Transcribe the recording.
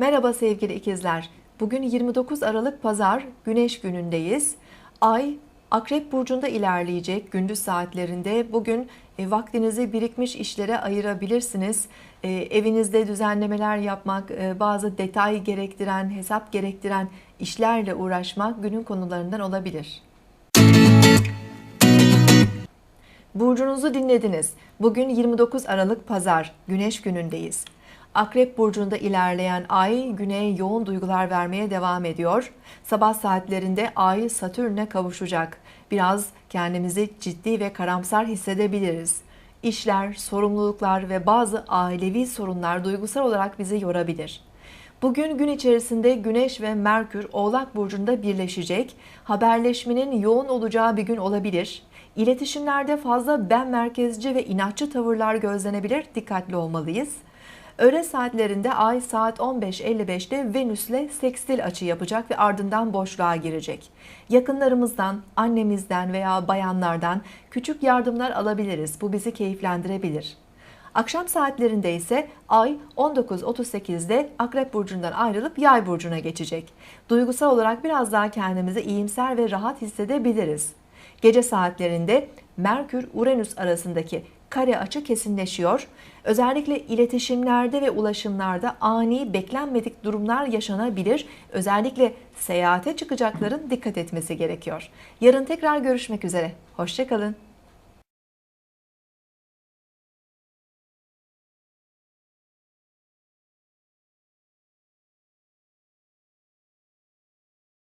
Merhaba sevgili ikizler. Bugün 29 Aralık Pazar, Güneş günündeyiz. Ay Akrep burcunda ilerleyecek gündüz saatlerinde. Bugün e, vaktinizi birikmiş işlere ayırabilirsiniz. E, evinizde düzenlemeler yapmak, e, bazı detay gerektiren, hesap gerektiren işlerle uğraşmak günün konularından olabilir. Burcunuzu dinlediniz. Bugün 29 Aralık Pazar, Güneş günündeyiz. Akrep burcunda ilerleyen ay güneye yoğun duygular vermeye devam ediyor. Sabah saatlerinde ay Satürn'e kavuşacak. Biraz kendimizi ciddi ve karamsar hissedebiliriz. İşler, sorumluluklar ve bazı ailevi sorunlar duygusal olarak bizi yorabilir. Bugün gün içerisinde Güneş ve Merkür Oğlak Burcu'nda birleşecek. Haberleşmenin yoğun olacağı bir gün olabilir. İletişimlerde fazla ben merkezci ve inatçı tavırlar gözlenebilir. Dikkatli olmalıyız. Öğle saatlerinde Ay saat 15.55'te Venüs'le sekstil açı yapacak ve ardından boşluğa girecek. Yakınlarımızdan, annemizden veya bayanlardan küçük yardımlar alabiliriz. Bu bizi keyiflendirebilir. Akşam saatlerinde ise Ay 19.38'de Akrep Burcu'ndan ayrılıp Yay Burcu'na geçecek. Duygusal olarak biraz daha kendimizi iyimser ve rahat hissedebiliriz. Gece saatlerinde Merkür-Uranüs arasındaki kare açı kesinleşiyor. Özellikle iletişimlerde ve ulaşımlarda ani beklenmedik durumlar yaşanabilir. Özellikle seyahate çıkacakların dikkat etmesi gerekiyor. Yarın tekrar görüşmek üzere. Hoşçakalın.